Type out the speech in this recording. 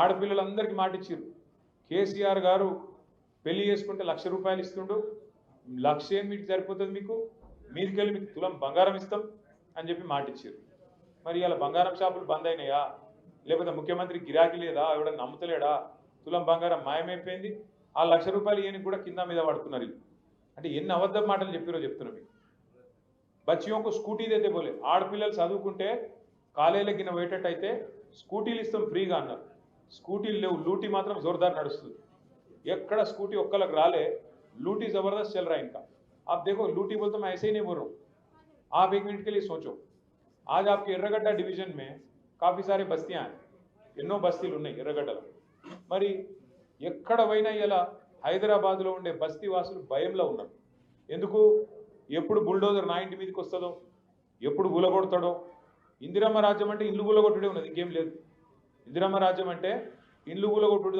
ఆడపిల్లలందరికీ మాటిచ్చారు. కేసీఆర్ గారు పెళ్ళి చేసుకుంటే లక్ష రూపాయలు ఇస్తుండు. లక్ష ఏం మీకు సరిపోతుంది మీకు? మీదికెళ్ళి మీకు తులం బంగారం ఇస్తాం అని చెప్పి మాటిచ్చారు. మరి ఇలా బంగారం షాపులు బంద్ అయినాయా? లేకపోతే ముఖ్యమంత్రి గిరాకీ లేదా? ఎవడన్నా నమ్ముతలేడా? తులం బంగారం మాయమైపోయింది. ఆ లక్ష రూపాయలు ఈయనకి కూడా కింద మీద పడుతున్నారు అంటే ఎన్ని అబద్ధ మాటలు చెప్పారో చెప్తున్నా మీకు. బచ్చియోంకు స్కూటీ అయితే పోలే. ఆడపిల్లలు చదువుకుంటే కాలేజీల కింద పోయేటట్టు అయితే స్కూటీలు ఇస్తాం ఫ్రీగా అన్నారు. స్కూటీలు లేవు లూటీ మాత్రం జోర్దార్ నడుస్తుంది. ఎక్కడ స్కూటీ ఒక్కలకు రాలే లూటీ జబర్దస్త్ चल ఇంకా. ఆ इनका లూటీ देखो लूटी बोलते मैं ऐसे ही नहीं बोल रहा हूँ आप ఎర్రగడ్డ డివిజన్ మే కాఫీ బస్తీ బస్తీయా ఎన్నో బస్తీలు ఉన్నాయి ఎర్రగడ్డలో. మరి ఎక్కడ పోయినా ఇలా హైదరాబాద్లో ఉండే బస్తీ వాసులు భయంలో ఉన్నారు. ఎందుకు? ఎప్పుడు బుల్డోజర్ నా ఇంటి మీదకి వస్తుందో ఎప్పుడు గులగొడతాడో ఇందిరమ్మ రాజ్యం అంటే ఇల్లు గులగొట్టడే ఉన్నది ఇంకేం లేదు. ఇందిరమ్మ రాజ్యం అంటే ఇండ్లు కూలగొట్టుడు